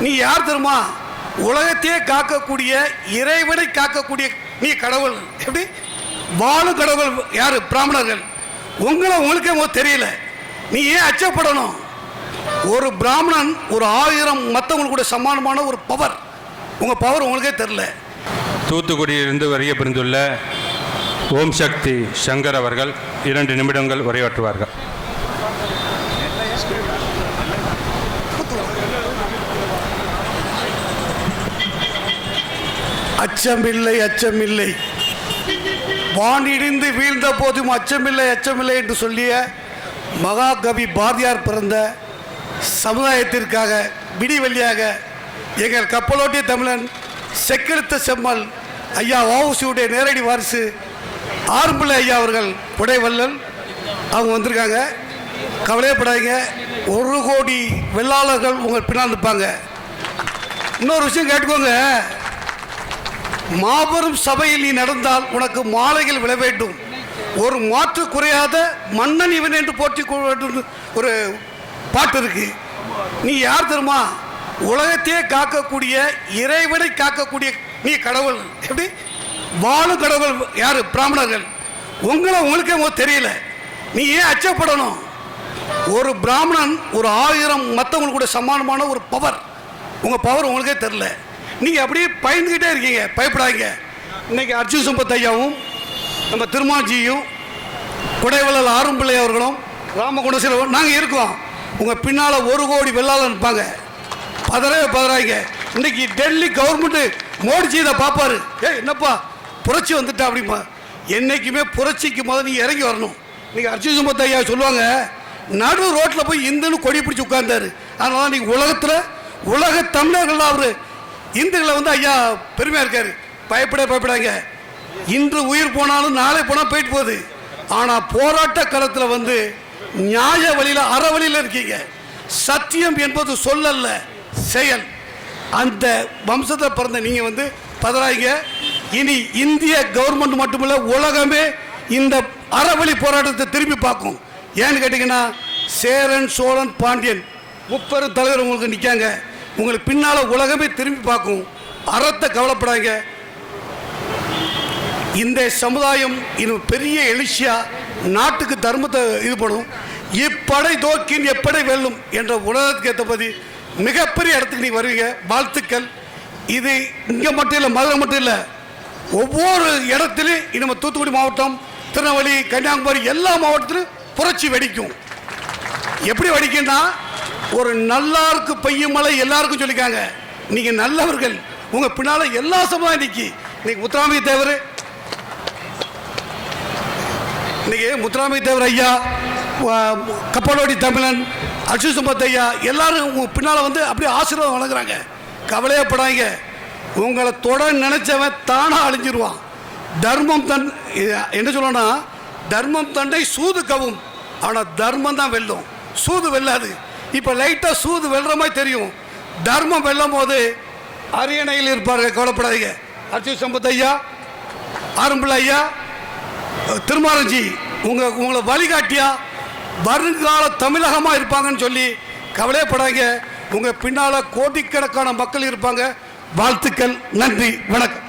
நீ யார் தெரியுமா? உலகத்தையே காக்கக்கூடிய இறைவனை காக்கக்கூடிய நீ கடவுள். எப்படி? வாழும் கடவுள் யார்? பிராமணர்கள். உங்களை உங்களுக்கே தெரியல. நீ ஏன் அச்சப்படணும்? ஒரு பிராமணன் ஒரு ஆயிரம் மற்றவங்களுக்கு கூட சமானமான ஒரு பவர் உங்கள் பவர் உங்களுக்கே தெரில தூத்துக்குடியிலிருந்து வரைய புரிந்துள்ள ஓம் சக்தி சங்கர் அவர்கள் இரண்டு நிமிடங்கள் உரையாற்றுவார்கள். அச்சமில்லை அச்சமில்லை. வானிடிந்து வீழ்ந்த போதும் அச்சமில்லை அச்சமில்லை என்று சொல்லிய மகாகவி பாரதியார் பிறந்த சமுதாயத்திற்காக விடிவெள்ளியாக எங்கள் கப்பலோட்டிய தமிழன் செக்கெடுத்த செம்மல் ஐயா வாவுசியுடைய நேரடி வாரிசு ஆறும்பிள்ளை ஐயா அவர்கள் புடைவல்லன் அவங்க வந்திருக்காங்க. கவலையப்படாதீங்க. ஒரு கோடி வெள்ளாளர்கள் உங்கள் பின்னால் இருப்பாங்க இன்னொரு விஷயம் கேட்டுக்கோங்க. மாபெரும் சபையில் நீ நடந்தால் உனக்கு மாலைகள் விழ வேண்டும். ஒரு மாற்று குறையாத மன்னன் இவன் என்று போற்றி கொள்ள வேண்டும். ஒரு பாட்டு இருக்கு. நீ யார் தெரியுமா? உலகத்தையே காக்கக்கூடிய இறைவனை காக்கக்கூடிய நீ கடவுள். எப்படி? வாழும் கடவுள் யார்? பிராமணர்கள். உங்களை உங்களுக்கே தெரியல. நீ ஏன் அச்சப்படணும்? ஒரு பிராமணன் ஒரு ஆயிரம் மற்றவங்களுக்கு கூட சமானமான ஒரு பவர் உங்கள் பவர் உங்களுக்கே தெரில நீங்கள் அப்படியே பயந்துக்கிட்டே இருக்கீங்க பயப்படாதீங்க. இன்னைக்கு அர்ஜுன் சம்பத் ஐயாவும் நம்ம திருமாஜியும் குடைவள்ளல் ஆறும்பிள்ளை அவர்களும் ராமகுணசீலவும் நாங்கள் இருக்கோம். உங்கள் பின்னால் ஒரு கோடி வெள்ளாளர் இருப்பாங்க. பதறவே பதறாங்க இன்னைக்கு டெல்லி கவர்மெண்ட்டு மோடிஜி இதை பார்ப்பாரு. ஏ என்னப்பா புரட்சி வந்துட்டா அப்படிம்பா. என்றைக்குமே புரட்சிக்கு முதல்ல நீங்கள் இறங்கி வரணும். இன்றைக்கி அர்ஜுன் சம்பத் ஐயா சொல்லுவாங்க நடு ரோட்டில் போய் இந்துன்னு கொடி பிடிச்சி உட்கார்ந்தாரு. அதனால இன்னைக்கு உலகத்தில் உலக தமிழர்கள் அவர் இந்துக்களை வந்து ஐயா பெருமையாக இருக்கார். பயப்பட பயப்படாங்க இன்று உயிர் போனாலும் நாளை போனால் போயிட்டு போகுது. ஆனால் போராட்ட காலத்தில் வந்து நியாய வழியில் அற வழியில் இருக்கீங்க. சத்தியம் என்பது சொல்லல்ல செயல். அந்த வம்சத்தில் பிறந்த நீங்கள் வந்து பதறாங்க இனி இந்திய கவர்மெண்ட் மட்டுமில்ல உலகமே இந்த அறவழி போராட்டத்தை திரும்பி பார்க்கும். ஏன்னு கேட்டிங்கன்னா சேரன் சோழன் பாண்டியன் முப்பெரும் தலைவர் உங்களுக்கு நிற்காங்க உங்களுக்கு பின்னால் உலகமே திரும்பி பார்க்கும். அறத்தை கவலைப்படாங்க இந்த சமுதாயம் இன்னும் பெரிய எழுச்சியாக நாட்டுக்கு தர்மத்தை இது பண்ணும். இப்படை தோக்கின் எப்படை வெல்லும் என்ற உலகத்துக்கு ஏற்றபடி மிகப்பெரிய இடத்துக்கு நீ வருவீங்க. வாழ்த்துக்கள். இது இங்கே மட்டும் இல்லை மதுரை மட்டும் இல்லை. ஒவ்வொரு இடத்துலையும் இனிமே தூத்துக்குடி மாவட்டம் திருநெல்வேலி கன்னியாகுமரி எல்லா மாவட்டத்திலும் புரட்சி வெடிக்கும். எப்படி வெடிக்கும்னா ஒரு நல்லாருக்கு பெய்யும் மலை எல்லாருக்கும் சொல்லிக்காங்க. நீங்க நல்லவர்கள். உங்க பின்னால எல்லா சமுதாயம் நிக்கி இன்னைக்கு முத்துராமலிங்க தேவர். இன்னைக்கு முத்துராமலிங்க தேவர் ஐயா கப்பலோடி தமிழன் அர்ஜுன் சம்பத் ஐயா எல்லாரும் உங்க பின்னால வந்து அப்படியே ஆசீர்வாதம் வழங்குறாங்க. கவலையப்படாங்க உங்களை தொட நினைச்சவன் தானா அழிஞ்சிருவான். தர்மம் தன் என்ன சொல்லணும்னா தர்மம் தண்டை சூது கவும். ஆனால் தர்மம் தான் வெல்லும். சூது வெல்லாது. இப்போ லைட்டாக சூது வெல்ற மாதிரி தெரியும். தர்மம் வெல்லும் போது அரியணையில் இருப்பார்கள் கவலைப்படாதீங்க. அர்ச்சு சம்பத் ஐயா ஆரம்பில் ஐயா திருமாரஞ்சி உங்கள் உங்களை வழிகாட்டியா வருங்கால தமிழகமாக இருப்பாங்கன்னு சொல்லி கவலைப்படாதீங்க உங்கள் பின்னால் கோடிக்கணக்கான மக்கள் இருப்பாங்க. வாழ்த்துக்கள் நன்றி வணக்கம்.